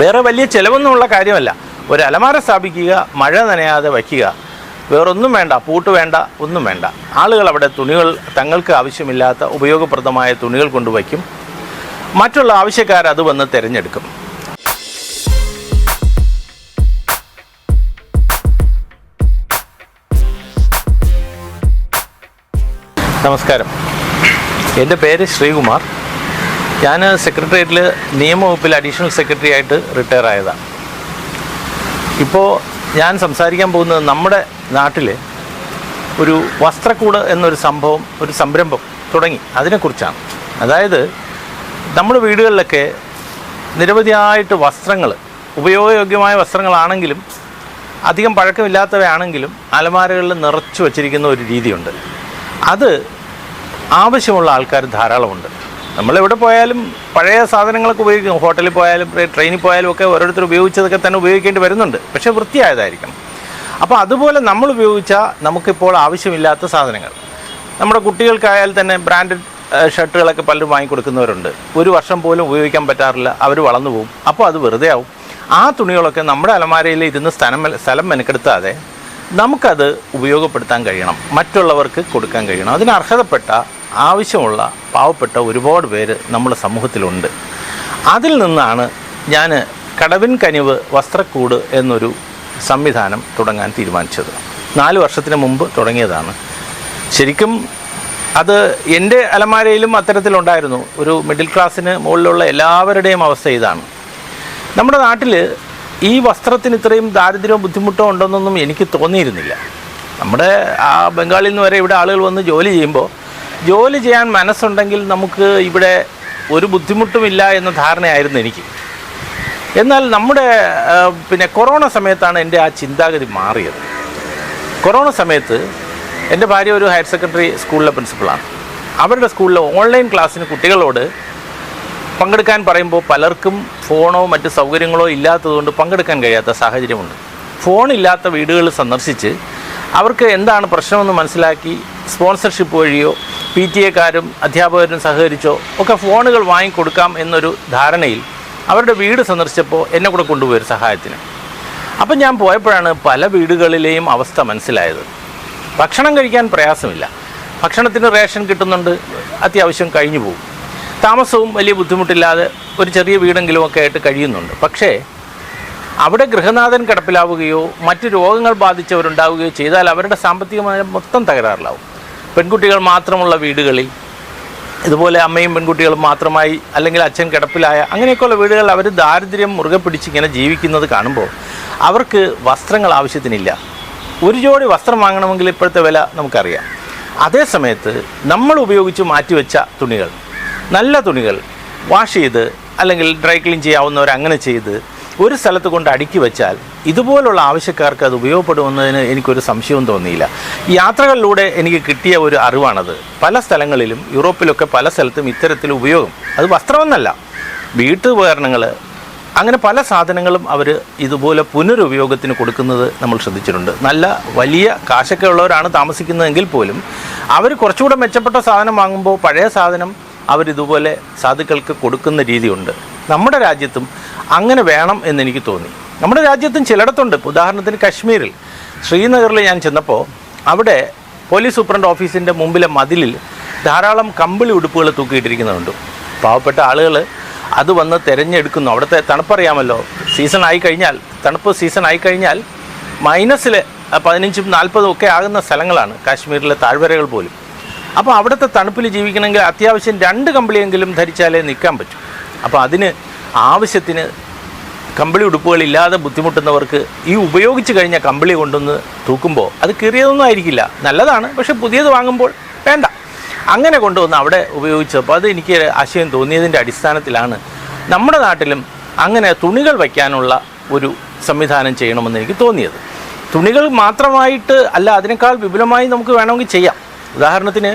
വേറെ വലിയ ചിലവൊന്നുമുള്ള കാര്യമല്ല. ഒരു അലമാര സ്ഥാപിക്കുക മഴ നനയാതെ വയ്ക്കുക. വേറൊന്നും വേണ്ട പൂട്ട് വേണ്ട ഒന്നും വേണ്ട. ആളുകൾ അവിടെ തുണികൾ തങ്ങൾക്ക് ആവശ്യമില്ലാത്ത ഉപയോഗപ്രദമായ തുണികൾ കൊണ്ടുവയ്ക്കും മറ്റുള്ള ആവശ്യക്കാർ അത് വന്ന് തിരഞ്ഞെടുക്കും. നമസ്കാരം. എന്റെ പേര് ശ്രീകുമാർ. ഞാൻ സെക്രട്ടേറിയറ്റിൽ നിയമവകുപ്പിൽ അഡീഷണൽ സെക്രട്ടറി ആയിട്ട് റിട്ടയർ ആയതാണ് ഇപ്പോൾ ഞാൻ സംസാരിക്കാൻ പോകുന്നത് നമ്മുടെ നാട്ടിൽ ഒരു വസ്ത്രക്കൂട് എന്നൊരു സംഭവം ഒരു സംരംഭം തുടങ്ങി. അതിനെക്കുറിച്ചാണ്. അതായത് നമ്മുടെ വീടുകളിലൊക്കെ നിരവധിയായിട്ട് വസ്ത്രങ്ങൾ ഉപയോഗയോഗ്യമായ വസ്ത്രങ്ങളാണെങ്കിലും അധികം പഴക്കമില്ലാത്തവയാണെങ്കിലും അലമാരകളിൽ നിറച്ചു വച്ചിരിക്കുന്ന ഒരു രീതിയുണ്ട്. അത് ആവശ്യമുള്ള ആൾക്കാർ ധാരാളമുണ്ട്. നമ്മളെവിടെ പോയാലും പഴയ സാധനങ്ങളൊക്കെ ഉപയോഗിക്കും. ഹോട്ടലിൽ പോയാലും ട്രെയിനിൽ പോയാലും ഒക്കെ ഓരോരുത്തർ ഉപയോഗിച്ചതൊക്കെ തന്നെ ഉപയോഗിക്കേണ്ടി വരുന്നുണ്ട്. പക്ഷേ വൃത്തിയായതായിരിക്കണം അപ്പോൾ അതുപോലെ നമ്മൾ ഉപയോഗിച്ച നമുക്കിപ്പോൾ ആവശ്യമില്ലാത്ത സാധനങ്ങൾ. നമ്മുടെ കുട്ടികൾക്കായാൽ തന്നെ ബ്രാൻഡഡ് ഷർട്ടുകളൊക്കെ പലരും വാങ്ങിക്കൊടുക്കുന്നവരുണ്ട്. ഒരു വർഷം പോലും ഉപയോഗിക്കാൻ പറ്റാറില്ല. അവർ വളർന്നു പോകും അപ്പോൾ അത് വെറുതെ ആവും. ആ തുണികളൊക്കെ നമ്മുടെ അലമാരയിൽ ഇരുന്ന് സ്ഥലം സ്ഥലം മെനക്കെടുത്താതെ നമുക്കത് ഉപയോഗപ്പെടുത്താൻ കഴിയണം. മറ്റുള്ളവർക്ക് കൊടുക്കാൻ കഴിയണം. അതിന് അർഹതപ്പെട്ട ആവശ്യമുള്ള പാവപ്പെട്ട ഒരുപാട് പേര് നമ്മുടെ സമൂഹത്തിലുണ്ട്. അതിൽ നിന്നാണ് ഞാൻ കടവിൻ കനിവ് വസ്ത്രക്കൂട് എന്നൊരു സംവിധാനം തുടങ്ങാൻ തീരുമാനിച്ചത്. നാല് വർഷത്തിന് മുമ്പ് തുടങ്ങിയതാണ്. ശരിക്കും അത് എന്റെ അലമാരയിലും അത്തരത്തിലുണ്ടായിരുന്നു. ഒരു മിഡിൽ ക്ലാസ്സിന് മുകളിലുള്ള എല്ലാവരുടെയും അവസ്ഥ ഇതാണ്. നമ്മുടെ നാട്ടിൽ ഈ വസ്ത്രത്തിന് ഇത്രയും ദാരിദ്ര്യവും ബുദ്ധിമുട്ടോ ഉണ്ടെന്നൊന്നും എനിക്ക് തോന്നിയിരുന്നില്ല. നമ്മുടെ ആ ബംഗാളിൽ നിന്ന് വരെ ഇവിടെ ആളുകൾ വന്ന് ജോലി ചെയ്യുമ്പോൾ ജോലി ചെയ്യാൻ മനസ്സുണ്ടെങ്കിൽ നമുക്ക് ഇവിടെ ഒരു ബുദ്ധിമുട്ടുമില്ല എന്ന ധാരണയായിരുന്നു എനിക്ക്. എന്നാൽ നമ്മുടെ പിന്നെ കൊറോണ സമയത്താണ് എന്റെ ആ ചിന്താഗതി മാറിയത്. കൊറോണ സമയത്ത് എന്റെ ഭാര്യ ഒരു ഹയർ സെക്കൻഡറി സ്കൂളിലെ പ്രിൻസിപ്പളാണ്. അവരുടെ സ്കൂളിലെ ഓൺലൈൻ ക്ലാസ്സിന് കുട്ടികളോട് പങ്കെടുക്കാൻ പറയുമ്പോൾ പലർക്കും ഫോണോ മറ്റ് സൗകര്യങ്ങളോ ഇല്ലാത്തതുകൊണ്ട് പങ്കെടുക്കാൻ കഴിയാത്ത സാഹചര്യമുണ്ട്. ഫോണില്ലാത്ത വീടുകൾ സന്ദർശിച്ച് അവർക്ക് എന്താണ് പ്രശ്നമെന്ന് മനസ്സിലാക്കി സ്പോൺസർഷിപ്പ് വഴിയോ പി ടി എക്കാരും അധ്യാപകരും സഹകരിച്ചോ ഒക്കെ ഫോണുകൾ വാങ്ങിക്കൊടുക്കാം എന്നൊരു ധാരണയിൽ അവരുടെ വീട് സന്ദർശിച്ചപ്പോൾ എന്നെ കൂടെ കൊണ്ടുപോയി ഒരു സഹായത്തിന്. അപ്പം ഞാൻ പോയപ്പോഴാണ് പല വീടുകളിലെയും അവസ്ഥ മനസ്സിലായത്. ഭക്ഷണം കഴിക്കാൻ പ്രയാസമില്ല. ഭക്ഷണത്തിന് റേഷൻ കിട്ടുന്നുണ്ട് അത്യാവശ്യം കഴിഞ്ഞു പോകും. താമസവും വലിയ ബുദ്ധിമുട്ടില്ലാതെ ഒരു ചെറിയ വീടെങ്കിലും ഒക്കെ ആയിട്ട് കഴിയുന്നുണ്ട്. പക്ഷേ അവിടെ ഗൃഹനാഥൻ കിടപ്പിലാവുകയോ മറ്റ് രോഗങ്ങൾ ബാധിച്ചവരുണ്ടാവുകയോ ചെയ്താൽ അവരുടെ സാമ്പത്തികമായ മൊത്തം തകരാറിലാവും. പെൺകുട്ടികൾ മാത്രമുള്ള വീടുകളിൽ ഇതുപോലെ അമ്മയും പെൺകുട്ടികളും മാത്രമായി അല്ലെങ്കിൽ അച്ഛൻ കിടപ്പിലായ അങ്ങനെയൊക്കെയുള്ള വീടുകളിൽ അവർ ദാരിദ്ര്യം മുറുകെ പിടിച്ച് ഇങ്ങനെ ജീവിക്കുന്നത് കാണുമ്പോൾ അവർക്ക് വസ്ത്രങ്ങൾ ആവശ്യത്തിനില്ല. ഒരു ജോഡി വസ്ത്രം വാങ്ങണമെങ്കിൽ ഇപ്പോഴത്തെ വില നമുക്കറിയാം. അതേ സമയത്ത് നമ്മൾ ഉപയോഗിച്ച് മാറ്റിവെച്ച തുണികൾ നല്ല തുണികൾ വാഷ് ചെയ്ത് അല്ലെങ്കിൽ ഡ്രൈ ക്ലീൻ ചെയ്യാവുന്നവർ അങ്ങനെ ചെയ്ത് ഒരു സ്ഥലത്ത് കൊണ്ട് അടുക്കി വെച്ചാൽ ഇതുപോലുള്ള ആവശ്യക്കാർക്ക് അത് ഉപയോഗപ്പെടുമെന്നതിന് എനിക്കൊരു സംശയവും തോന്നിയില്ല. യാത്രകളിലൂടെ എനിക്ക് കിട്ടിയ ഒരു അറിവാണത്. പല സ്ഥലങ്ങളിലും യൂറോപ്പിലൊക്കെ പല സ്ഥലത്തും ഇത്തരത്തിൽ ഉപയോഗം. അത് വസ്ത്രമെന്നല്ല. വീട്ടുപകരണങ്ങൾ അങ്ങനെ പല സാധനങ്ങളും അവർ ഇതുപോലെ പുനരുപയോഗത്തിന് കൊടുക്കുന്നത് നമ്മൾ ശ്രദ്ധിച്ചിട്ടുണ്ട്. നല്ല വലിയ കാശൊക്കെ ഉള്ളവരാണ് താമസിക്കുന്നതെങ്കിൽ പോലും അവർ കുറച്ചുകൂടെ മെച്ചപ്പെട്ട സാധനം വാങ്ങുമ്പോൾ പഴയ സാധനം അവരിതുപോലെ സാധുക്കൾക്ക് കൊടുക്കുന്ന രീതിയുണ്ട്. നമ്മുടെ രാജ്യത്തും അങ്ങനെ വേണം എന്നെനിക്ക് തോന്നി. നമ്മുടെ രാജ്യത്തും ചിലയിടത്തുണ്ട്. ഉദാഹരണത്തിന് കശ്മീരിൽ ശ്രീനഗറിൽ ഞാൻ ചെന്നപ്പോൾ അവിടെ പോലീസ് സൂപ്രണ്ട് ഓഫീസിന്റെ മുമ്പിലെ മതിലിൽ ധാരാളം കമ്പിളി ഉടുപ്പുകൾ തൂക്കിയിട്ടിരിക്കുന്നുണ്ട് പാവപ്പെട്ട ആളുകൾ അത് വന്ന് തിരഞ്ഞെടുക്കുന്നു. അവിടുത്തെ തണുപ്പറിയാമല്ലോ. സീസൺ ആയി കഴിഞ്ഞാൽ തണുപ്പ് സീസൺ ആയി കഴിഞ്ഞാൽ മൈനസിൽ പതിനഞ്ചും നാൽപ്പതും ഒക്കെ ആകുന്ന സ്ഥലങ്ങളാണ്. കാശ്മീരിലെ താഴ്വരകൾ പോലും. അപ്പോൾ അവിടുത്തെ തണുപ്പിൽ ജീവിക്കണമെങ്കിൽ അത്യാവശ്യം രണ്ട് കമ്പിളിയെങ്കിലും ധരിച്ചാലേ നിൽക്കാൻ പറ്റൂ. അപ്പോൾ അതിന് ആവശ്യത്തിന് കമ്പിളി ഉടുപ്പുകളില്ലാതെ ബുദ്ധിമുട്ടുന്നവർക്ക് ഈ ഉപയോഗിച്ച് കഴിഞ്ഞ കമ്പിളി കൊണ്ടൊന്ന് തൂക്കുമ്പോൾ അത് കീറിയതൊന്നും ആയിരിക്കില്ല. നല്ലതാണ് പക്ഷെ പുതിയത് വാങ്ങുമ്പോൾ വേണ്ട. അങ്ങനെ കൊണ്ടുവന്ന് അവിടെ ഉപയോഗിച്ചപ്പോൾ അത് എനിക്ക് ആശയം തോന്നിയതിന്റെ അടിസ്ഥാനത്തിലാണ് നമ്മുടെ നാട്ടിലും അങ്ങനെ തുണികൾ വയ്ക്കാനുള്ള ഒരു സംവിധാനം ചെയ്യണമെന്ന് എനിക്ക് തോന്നിയത്. തുണികൾ മാത്രമായിട്ട് അല്ല അതിനേക്കാൾ വിപുലമായി നമുക്ക് വേണമെങ്കിൽ ചെയ്യാം. ഉദാഹരണത്തിന്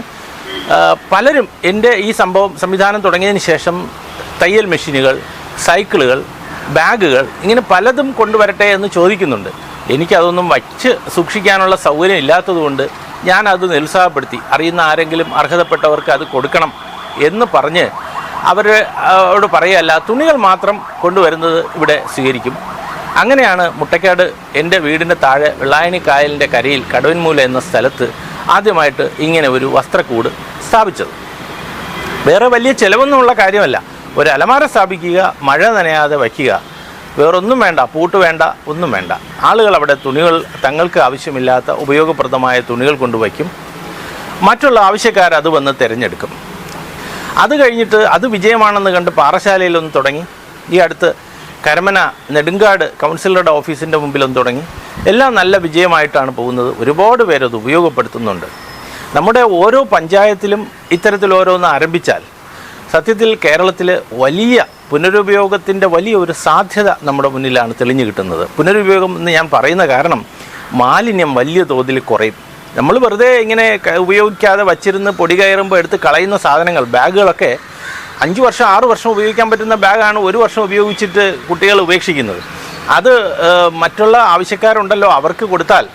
പലരും എന്റെ ഈ സംഭവം സംവിധാനം തുടങ്ങിയതിന് ശേഷം തയ്യൽ മെഷീനുകൾ സൈക്കിളുകൾ ബാഗുകൾ ഇങ്ങനെ പലതും കൊണ്ടുവരട്ടെ എന്ന് ചോദിക്കുന്നുണ്ട്. എനിക്കതൊന്നും വച്ച് സൂക്ഷിക്കാനുള്ള സൗകര്യം ഇല്ലാത്തതുകൊണ്ട് ഞാൻ അത് നിരുത്സാഹപ്പെടുത്തി. അറിയുന്ന ആരെങ്കിലും അർഹതപ്പെട്ടവർക്ക് അത് കൊടുക്കണം എന്ന് പറഞ്ഞ് അവരോട് പറയുകയല്ല തുണികൾ മാത്രം കൊണ്ടുവരുന്നത് ഇവിടെ സ്വീകരിക്കും. അങ്ങനെയാണ് മുട്ടക്കാട് എന്റെ വീടിന്റെ താഴെ വെള്ളായണി കായലിന്റെ കരയിൽ കടവൻമൂല എന്ന സ്ഥലത്ത് ആദ്യമായിട്ട് ഇങ്ങനെ ഒരു വസ്ത്രക്കൂട് സ്ഥാപിച്ചത്. വേറെ വലിയ ചിലവൊന്നുമുള്ള കാര്യമല്ല. ഒരു അലമാര സ്ഥാപിക്കുക മഴ നനയാതെ വയ്ക്കുക. വേറൊന്നും വേണ്ട പൂട്ട് വേണ്ട ഒന്നും വേണ്ട. ആളുകൾ അവിടെ തുണികൾ തങ്ങൾക്ക് ആവശ്യമില്ലാത്ത ഉപയോഗപ്രദമായ തുണികൾ കൊണ്ടുവയ്ക്കും മറ്റുള്ള ആവശ്യക്കാർ അത് വന്ന് തിരഞ്ഞെടുക്കും. അത് കഴിഞ്ഞിട്ട് അത് വിജയമാണെന്ന് കണ്ട് പാറശാലയിലൊന്ന് തുടങ്ങി. ഈ അടുത്ത് കരമന നെടുങ്കാട് കൗൺസിലറുടെ ഓഫീസിന്റെ മുമ്പിലൊന്ന് തുടങ്ങി. എല്ലാം നല്ല വിജയമായിട്ടാണ് പോകുന്നത്. ഒരുപാട് പേരത് ഉപയോഗപ്പെടുത്തുന്നുണ്ട്. നമ്മുടെ ഓരോ പഞ്ചായത്തിലും ഇത്തരത്തിൽ ഓരോന്ന് ആരംഭിച്ചാൽ സത്യത്തിൽ കേരളത്തിൽ വലിയ പുനരുപയോഗത്തിന്റെ വലിയ ഒരു സാധ്യത നമ്മുടെ മുന്നിലാണ് തെളിഞ്ഞു കിട്ടുന്നത്. പുനരുപയോഗം എന്ന് ഞാൻ പറയുന്ന കാരണം മാലിന്യം വലിയ തോതിൽ കുറയും. നമ്മൾ വെറുതെ ഇങ്ങനെ ഉപയോഗിക്കാതെ വച്ചിരുന്ന് പൊടി കയറുമ്പോൾ എടുത്ത് കളയുന്ന സാധനങ്ങൾ ബാഗുകളൊക്കെ അഞ്ച് വർഷം ആറ് വർഷം ഉപയോഗിക്കാൻ പറ്റുന്ന ബാഗാണ് ഒരു വർഷം ഉപയോഗിച്ചിട്ട് കുട്ടികൾ ഉപേക്ഷിക്കുന്നത്. അത് മറ്റുള്ള ആവശ്യക്കാരുണ്ടല്ലോ അവർക്ക് കൊടുത്താൽ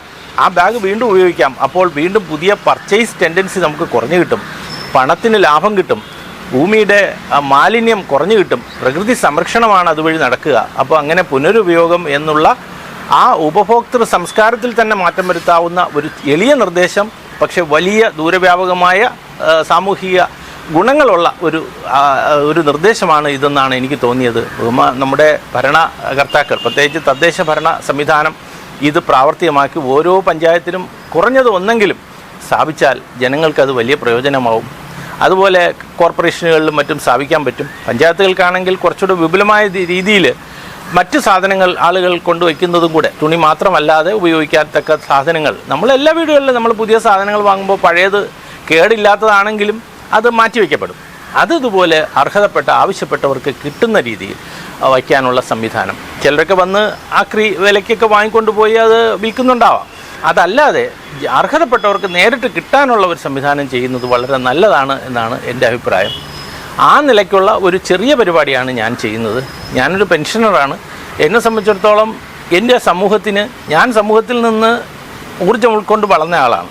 ആ ബാഗ് വീണ്ടും ഉപയോഗിക്കാം. അപ്പോൾ വീണ്ടും പുതിയ പർച്ചേസ് ടെൻഡൻസി നമുക്ക് കുറഞ്ഞു കിട്ടും. പണത്തിന് ലാഭം കിട്ടും. ഭൂമിയുടെ മാലിന്യം കുറഞ്ഞു കിട്ടും. പ്രകൃതി സംരക്ഷണമാണ് അതുവഴി നടക്കുക. അപ്പോൾ അങ്ങനെ പുനരുപയോഗം എന്നുള്ള ആ ഉപഭോക്തൃ സംസ്കാരത്തിൽ തന്നെ മാറ്റം വരുത്താവുന്ന ഒരു എളിയ നിർദ്ദേശം പക്ഷേ വലിയ ദൂരവ്യാപകമായ സാമൂഹിക ഗുണങ്ങളുള്ള ഒരു ഒരു നിർദ്ദേശമാണ് ഇതെന്നാണ് എനിക്ക് തോന്നിയത്. നമ്മുടെ ഭരണകർത്താക്കൾ പ്രത്യേകിച്ച് തദ്ദേശ ഭരണ സംവിധാനം ഇത് പ്രാവർത്തികമാക്കി ഓരോ പഞ്ചായത്തിലും കുറഞ്ഞത് ഒന്നെങ്കിലും സ്ഥാപിച്ചാൽ ജനങ്ങൾക്കത് വലിയ പ്രയോജനമാവും. അതുപോലെ കോർപ്പറേഷനുകളിലും മറ്റും സ്ഥാപിക്കാൻ പറ്റും. പഞ്ചായത്തുകൾക്കാണെങ്കിൽ കുറച്ചുകൂടെ വിപുലമായ രീതിയിൽ മറ്റ് സാധനങ്ങൾ ആളുകൾ കൊണ്ടുവയ്ക്കുന്നതും കൂടെ തുണി മാത്രമല്ലാതെ ഉപയോഗിക്കാത്തക്ക സാധനങ്ങൾ. നമ്മൾ എല്ലാ വീടുകളിലും നമ്മൾ പുതിയ സാധനങ്ങൾ വാങ്ങുമ്പോൾ പഴയത് കേടില്ലാത്തതാണെങ്കിലും അത് മാറ്റിവെക്കപ്പെടും അത് ഇതുപോലെ അർഹതപ്പെട്ട ആവശ്യപ്പെട്ടവർക്ക് കിട്ടുന്ന രീതിയിൽ വയ്ക്കാനുള്ള സംവിധാനം. ചിലരൊക്കെ വന്ന് ആക്രി വിലയ്ക്കൊക്കെ വാങ്ങിക്കൊണ്ട് പോയി അത് വിൽക്കുന്നുണ്ടാവാം. അതല്ലാതെ അർഹതപ്പെട്ടവർക്ക് നേരിട്ട് കിട്ടാനുള്ള ഒരു സംവിധാനം ചെയ്യുന്നത് വളരെ നല്ലതാണ് എന്നാണ് എന്റെ അഭിപ്രായം. ആ നിലയ്ക്കുള്ള ഒരു ചെറിയ പരിപാടിയാണ് ഞാൻ ചെയ്യുന്നത്. ഞാനൊരു പെൻഷനറാണ്. എന്നെ സംബന്ധിച്ചിടത്തോളം എന്റെ സമൂഹത്തിന് ഞാൻ സമൂഹത്തിൽ നിന്ന് ഊർജം ഉൾക്കൊണ്ട് വളർന്ന ആളാണ്.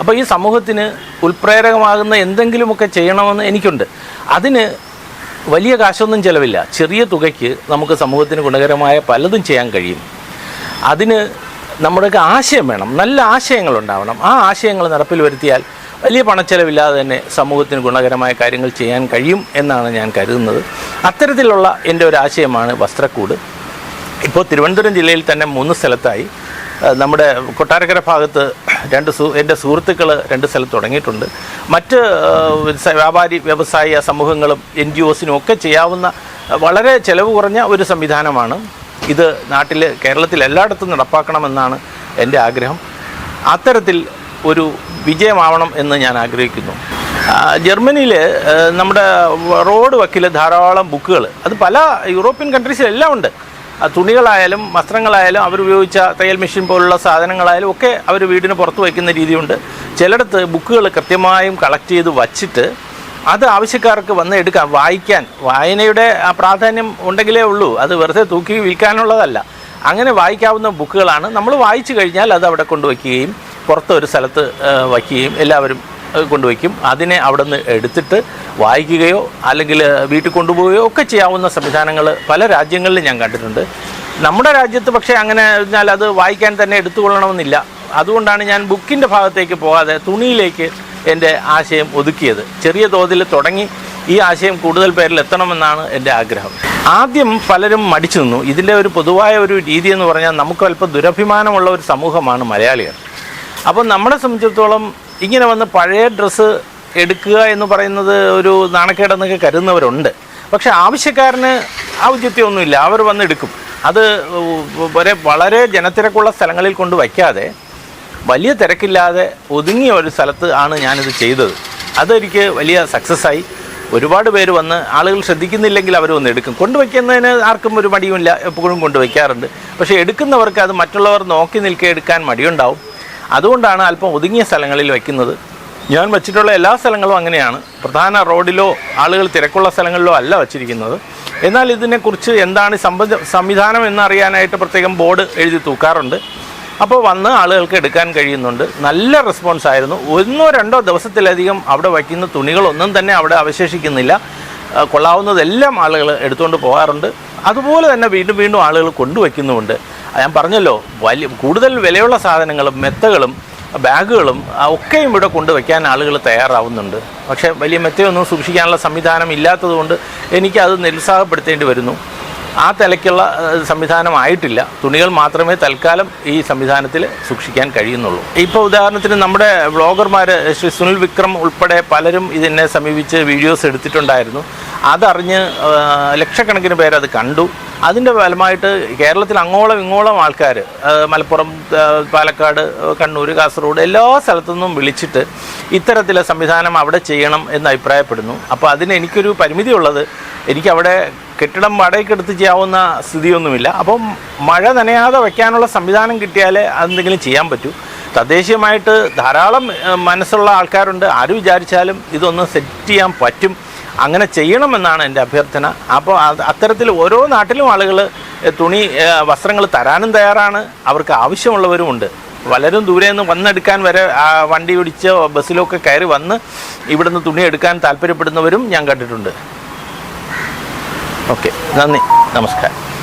അപ്പോൾ ഈ സമൂഹത്തിന് ഉൽപ്രേരകമാകുന്ന എന്തെങ്കിലുമൊക്കെ ചെയ്യണമെന്ന് എനിക്കുണ്ട്. അതിന് വലിയ കാശൊന്നും ചിലവില്ല. ചെറിയ തുകയ്ക്ക് നമുക്ക് സമൂഹത്തിന് ഗുണകരമായ പലതും ചെയ്യാൻ കഴിയും. അതിന് നമ്മുടെയൊക്കെ ആശയം വേണം. നല്ല ആശയങ്ങൾ ഉണ്ടാവണം. ആ ആശയങ്ങൾ നടപ്പിൽ വരുത്തിയാൽ വലിയ പണച്ചെലവില്ലാതെ തന്നെ സമൂഹത്തിന് ഗുണകരമായ കാര്യങ്ങൾ ചെയ്യാൻ കഴിയും എന്നാണ് ഞാൻ കരുതുന്നത്. അത്തരത്തിലുള്ള എന്റെ ഒരു ആശയമാണ് വസ്ത്രക്കൂട്. ഇപ്പോൾ തിരുവനന്തപുരം ജില്ലയിൽ തന്നെ മൂന്ന് സ്ഥലത്തായി നമ്മുടെ കൊട്ടാരക്കര ഭാഗത്ത് രണ്ട് സു എന്റെ സുഹൃത്തുക്കൾ രണ്ട് സ്ഥലത്ത് തുടങ്ങിയിട്ടുണ്ട്. മറ്റ് വ്യാപാരി വ്യവസായ സമൂഹങ്ങളും എൻ ജി ഒസിനും ഒക്കെ ചെയ്യാവുന്ന വളരെ ചിലവ് കുറഞ്ഞ ഒരു സംവിധാനമാണ്. ഇത് നാട്ടിൽ കേരളത്തിൽ എല്ലായിടത്തും നടപ്പാക്കണമെന്നാണ് എന്റെ ആഗ്രഹം. അത്തരത്തിൽ ഒരു വിജയമാവണം എന്ന് ഞാൻ ആഗ്രഹിക്കുന്നു. ജർമ്മനിയിൽ നമ്മുടെ റോഡ് വക്കിൽ ധാരാളം ബുക്കുകൾ അത് പല യൂറോപ്യൻ കൺട്രീസിലെല്ലാം ഉണ്ട്. തുണികളായാലും വസ്ത്രങ്ങളായാലും അവരുപയോഗിച്ച തയ്യൽ മെഷീൻ പോലുള്ള സാധനങ്ങളായാലും ഒക്കെ അവർ വീടിന് പുറത്ത് വയ്ക്കുന്ന രീതിയുണ്ട്. ചിലയിടത്ത് ബുക്കുകൾ കൃത്യമായും കളക്ട് ചെയ്ത് വച്ചിട്ട് അത് ആവശ്യക്കാർക്ക് വന്ന് എടുക്കാം വായിക്കാൻ. വായനയുടെ ആ പ്രാധാന്യം ഉണ്ടെങ്കിലേ ഉള്ളൂ. അത് വെറുതെ തൂക്കി വിൽക്കാനുള്ളതല്ല. അങ്ങനെ വായിക്കാവുന്ന ബുക്കുകളാണ് നമ്മൾ വായിച്ചു കഴിഞ്ഞാൽ അത് അവിടെ കൊണ്ടുവയ്ക്കുകയും പുറത്ത് ഒരു സ്ഥലത്ത് വയ്ക്കുകയും എല്ലാവരും കൊണ്ടുവയ്ക്കും. അതിനെ അവിടെ നിന്ന് എടുത്തിട്ട് വായിക്കുകയോ അല്ലെങ്കിൽ വീട്ടിൽ കൊണ്ടുപോവുകയോ ഒക്കെ ചെയ്യാവുന്ന സംവിധാനങ്ങൾ പല രാജ്യങ്ങളിലും ഞാൻ കണ്ടിട്ടുണ്ട്. നമ്മുടെ രാജ്യത്ത് പക്ഷേ അങ്ങനെ എന്നാൽ അത് വായിക്കാൻ തന്നെ എടുത്തുകൊള്ളണമെന്നില്ല. അതുകൊണ്ടാണ് ഞാൻ ബുക്കിന്റെ ഭാഗത്തേക്ക് പോകാതെ തുണിയിലേക്ക് എന്റെ ആശയം ഒതുക്കിയത്. ചെറിയ തോതിൽ തുടങ്ങി ഈ ആശയം കൂടുതൽ പേരിൽ എത്തണമെന്നാണ് എന്റെ ആഗ്രഹം. ആദ്യം പലരും മടിച്ചു നിന്നു. ഇതിന്റെ ഒരു പൊതുവായ ഒരു രീതി എന്ന് പറഞ്ഞാൽ നമുക്ക് അല്പം ദുരഭിമാനമുള്ള ഒരു സമൂഹമാണ് മലയാളികൾ. അപ്പോൾ നമ്മളെ സംബന്ധിച്ചിടത്തോളം ഇങ്ങനെ വന്ന് പഴയ ഡ്രസ്സ് എടുക്കുക എന്ന് പറയുന്നത് ഒരു നാണക്കേടെന്നൊക്കെ കരുതുന്നവരുണ്ട്. പക്ഷേ ആവശ്യക്കാരന് ഔചിത്യമൊന്നുമില്ല അവർ വന്ന് എടുക്കും. അത് വരെ വളരെ ജനത്തിരക്കുള്ള സ്ഥലങ്ങളിൽ കൊണ്ട് വയ്ക്കാതെ വലിയ തിരക്കില്ലാതെ ഒതുങ്ങിയ ഒരു സ്ഥലത്ത് ആണ് ഞാനിത് ചെയ്തത്. അതെനിക്ക് വലിയ സക്സസ്സായി ഒരുപാട് പേര് വന്ന് ആളുകൾ ശ്രദ്ധിക്കുന്നില്ലെങ്കിൽ അവർ വന്ന് എടുക്കും. കൊണ്ടുവയ്ക്കുന്നതിന് ആർക്കും ഒരു മടിയുമില്ല. എപ്പോഴും കൊണ്ടുവയ്ക്കാറുണ്ട് പക്ഷേ എടുക്കുന്നവർക്ക് അത് മറ്റുള്ളവർ നോക്കി നിൽക്കെ എടുക്കാൻ മടിയുണ്ടാവും. അതുകൊണ്ടാണ് അല്പം ഒതുങ്ങിയ സ്ഥലങ്ങളിൽ വയ്ക്കുന്നത് ഞാൻ വെച്ചിട്ടുള്ള എല്ലാ സ്ഥലങ്ങളും അങ്ങനെയാണ്. പ്രധാന റോഡിലോ ആളുകൾ തിരക്കുള്ള സ്ഥലങ്ങളിലോ അല്ല വച്ചിരിക്കുന്നത്. എന്നാൽ ഇതിനെക്കുറിച്ച് എന്താണ് സംബന്ധ സംവിധാനം എന്നറിയാനായിട്ട് പ്രത്യേകം ബോർഡ് എഴുതി തൂക്കാറുണ്ട്. അപ്പോൾ വന്ന് ആളുകൾക്ക് എടുക്കാൻ കഴിയുന്നുണ്ട്. നല്ല റെസ്പോൺസ് ആയിരുന്നു. ഒന്നോ രണ്ടോ ദിവസത്തിലധികം അവിടെ വയ്ക്കുന്ന തുണികളൊന്നും തന്നെ അവിടെ അവശേഷിക്കുന്നില്ല. കൊള്ളാവുന്നതെല്ലാം ആളുകൾ എടുത്തുകൊണ്ട് പോകാറുണ്ട്. അതുപോലെ തന്നെ വീണ്ടും വീണ്ടും ആളുകൾ കൊണ്ടുവയ്ക്കുന്നുമുണ്ട്. ഞാൻ പറഞ്ഞല്ലോ വലിയ കൂടുതൽ വിലയുള്ള സാധനങ്ങളും മെത്തകളും ബാഗുകളും ഒക്കെയും ഇവിടെ കൊണ്ടുവയ്ക്കാൻ ആളുകൾ തയ്യാറാവുന്നുണ്ട്. പക്ഷേ വലിയ മെത്തയൊന്നും സൂക്ഷിക്കാനുള്ള സംവിധാനം ഇല്ലാത്തതുകൊണ്ട് എനിക്കത് നിരുത്സാഹപ്പെടുത്തേണ്ടി വരുന്നു. ആ തലയ്ക്കുള്ള സംവിധാനമായിട്ടില്ല. തുണികൾ മാത്രമേ തൽക്കാലം ഈ സംവിധാനത്തിൽ സൂക്ഷിക്കാൻ കഴിയുന്നുള്ളൂ. ഇപ്പോൾ ഉദാഹരണത്തിന് നമ്മുടെ വ്ളോഗർമാർ ശ്രീ സുനിൽ വിക്രം ഉൾപ്പെടെ പലരും ഇതിനെ സമീപിച്ച് വീഡിയോസ് എടുത്തിട്ടുണ്ടായിരുന്നു. അതറിഞ്ഞ് ലക്ഷക്കണക്കിന് പേരത് കണ്ടു. അതിന്റെ ഫലമായിട്ട് കേരളത്തിൽ അങ്ങോളം ഇങ്ങോളം ആൾക്കാർ മലപ്പുറം പാലക്കാട് കണ്ണൂർ കാസർഗോഡ് എല്ലാ സ്ഥലത്തു നിന്നും വിളിച്ചിട്ട് ഇത്തരത്തിലെ സംവിധാനം അവിടെ ചെയ്യണം എന്ന് അഭിപ്രായപ്പെടുന്നു. അപ്പോൾ അതിന് എനിക്കൊരു പരിമിതി ഉള്ളത് എനിക്കവിടെ കെട്ടിടം വാടകയ്ക്കെടുത്ത് ചെയ്യാവുന്ന സ്ഥിതിയൊന്നുമില്ല. അപ്പം മഴ നനയാതെ വയ്ക്കാനുള്ള സംവിധാനം കിട്ടിയാൽ അതെന്തെങ്കിലും ചെയ്യാൻ പറ്റൂ. തദ്ദേശീയമായിട്ട് ധാരാളം മനസ്സുള്ള ആൾക്കാരുണ്ട്. ആര് വിചാരിച്ചാലും ഇതൊന്ന് സെറ്റ് ചെയ്യാൻ പറ്റും. അങ്ങനെ ചെയ്യണമെന്നാണ് എന്റെ അഭ്യർത്ഥന. അപ്പോൾ അത് അത്തരത്തിൽ ഓരോ നാട്ടിലും ആളുകൾ തുണി വസ്ത്രങ്ങൾ തരാനും തയ്യാറാണ്. അവർക്ക് ആവശ്യമുള്ളവരുമുണ്ട് പലരും ദൂരെ നിന്ന് വന്നെടുക്കാൻ വരെ വണ്ടി പിടിച്ചോ ബസ്സിലോ ഒക്കെ കയറി വന്ന് ഇവിടുന്ന് തുണി എടുക്കാൻ താല്പര്യപ്പെടുന്നവരും ഞാൻ കണ്ടിട്ടുണ്ട്. ಓಕೆ ನನ್ನಿ ನಮಸ್ಕಾರ